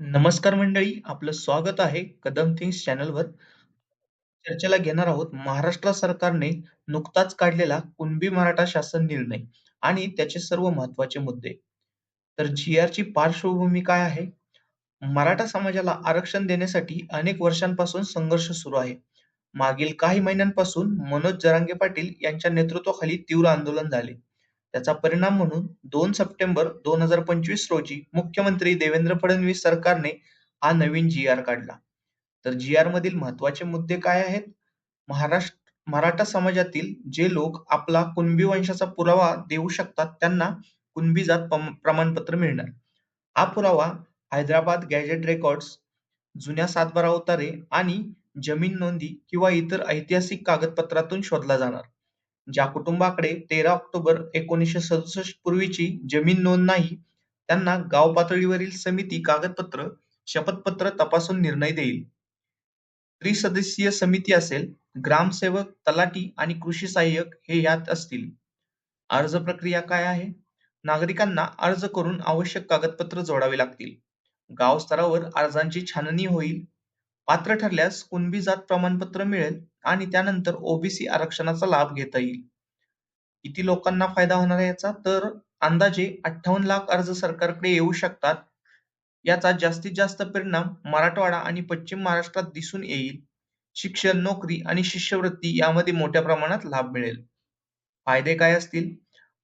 नमस्कार मंडळी, आपलं स्वागत आहे कदम थिंग्स चॅनलवर. चर्चेला घेणार आहोत महाराष्ट्र सरकारने नुकताच काढलेला कुणबी मराठा शासन निर्णय आणि त्याचे सर्व महत्त्वाचे मुद्दे. तर जी-आरची पार्श्वभूमी काय आहे? मराठा समाजाला आरक्षण देण्यासाठी अनेक वर्षांपासून संघर्ष सुरू आहे. मागील काही महिन्यांपासून मनोज जरांगे पाटील यांच्या नेतृत्वाखाली तीव्र आंदोलन झाले. त्याचा परिणाम म्हणून दोन सप्टेंबर दोन हजार पंचवीस रोजी मुख्यमंत्री देवेंद्र फडणवीस सरकारने हा नवीन जी-आर काढला. तर जी-आर मधील महत्त्वाचे मुद्दे काय आहेत? महाराष्ट्र मराठा समाजातील जे लोक आपला कुणबी वंशाचा पुरावा देऊ शकतात त्यांना कुणबी जात प्रमाणपत्र मिळणार. हा पुरावा हैदराबाद गॅजेट रेकॉर्ड्स, जुन्या सातबारा उतारे आणि जमीन नोंदी किंवा इतर ऐतिहासिक कागदपत्रातून शोधला जाणार. ज्या कुटुंबाकडे तेरा ऑक्टोबर एकोणीसशे सदुसष्ट पूर्वीची जमीन नोंद नाही त्यांना गाव पातळीवरील समिती कागदपत्र शपथपत्र तपासून निर्णय देईल. त्रिसदस्यीय समिती असेल, ग्रामसेवक, तलाठी आणि कृषी सहाय्यक हे यात असतील. अर्ज प्रक्रिया काय आहे? नागरिकांना अर्ज करून आवश्यक कागदपत्र जोडावे लागतील. गाव स्तरावर अर्जांची छाननी होईल. पात्र ठरल्यास कुणबी जात प्रमाणपत्र मिळेल आणि त्यानंतर ओबीसी आरक्षणाचा लाभ घेता येईल. किती लोकांना फायदा होणार आहे याचा? तर अंदाजे अठ्ठावन्न लाख अर्ज सरकारकडे येऊ शकतात. याचा जास्तीत जास्त परिणाम मराठवाडा आणि पश्चिम महाराष्ट्रात दिसून येईल. शिक्षण, नोकरी आणि शिष्यवृत्ती यामध्ये मोठ्या प्रमाणात लाभ मिळेल. फायदे काय असतील?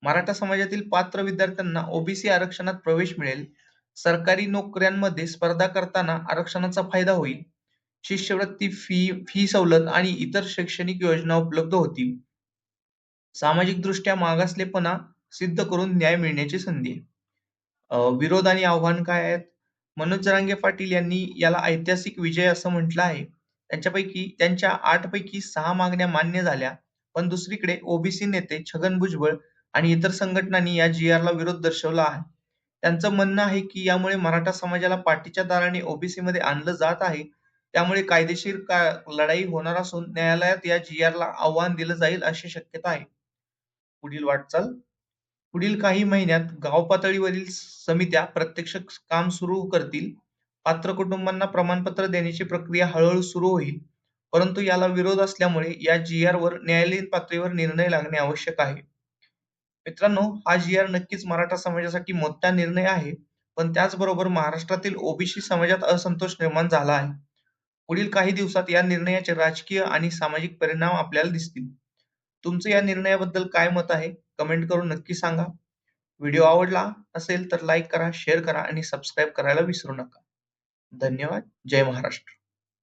मराठा समाजातील पात्र विद्यार्थ्यांना ओबीसी आरक्षणात प्रवेश मिळेल. सरकारी नोकऱ्यांमध्ये स्पर्धा करताना आरक्षणाचा फायदा होईल. शिष्यवृत्ती, फी फी सवलत आणि इतर शैक्षणिक योजना उपलब्ध होतील. सामाजिक दृष्ट्या मागासलेपणा सिद्ध करून न्याय मिळण्याची संधी विरोध आणि आव्हान काय आहेत? मनोज जरांगे पाटील यांनी याला ऐतिहासिक विजय असं म्हटलं आहे. त्यांच्यापैकी त्यांच्या आठ पैकी सहा मागण्या मान्य झाल्या, पण दुसरीकडे ओबीसी नेते छगन भुजबळ आणि इतर संघटनांनी या जी-आरला विरोध दर्शवला आहे. त्यांचं म्हणणं आहे की यामुळे मराठा समाजाला पाठीच्या दाराने ओबीसी मध्ये आणलं जात आहे. त्यामुळे कायदेशीर का लढाई होणार असून न्यायालयात या जी-आरला आव्हान दिलं जाईल अशी शक्यता आहे. पुढील वाटचाल पुढील काही महिन्यात गाव पातळीवरील समित्या प्रत्यक्ष काम सुरू करतील. पात्र कुटुंबांना प्रमाणपत्र देण्याची प्रक्रिया हळूहळू सुरू होईल. परंतु याला विरोध असल्यामुळे या जी-आर वर न्यायालयीन पातळीवर निर्णय लागणे आवश्यक आहे. मित्रांनो, हा जी-आर नक्कीच मराठा समाजासाठी मोठा निर्णय आहे, पण त्याचबरोबर महाराष्ट्रातील ओबीसी समाजात असंतोष निर्माण झाला आहे. पुढील काही दिवसात या निर्णयाचे राजकीय आणि सामाजिक परिणाम आपल्याला दिसतील. तुमचं या निर्णयाबद्दल काय मत आहे? कमेंट करून नक्की सांगा. व्हिडिओ आवडला असेल तर लाईक करा, शेअर करा आणि सबस्क्राईब करायला विसरू नका. धन्यवाद. जय महाराष्ट्र.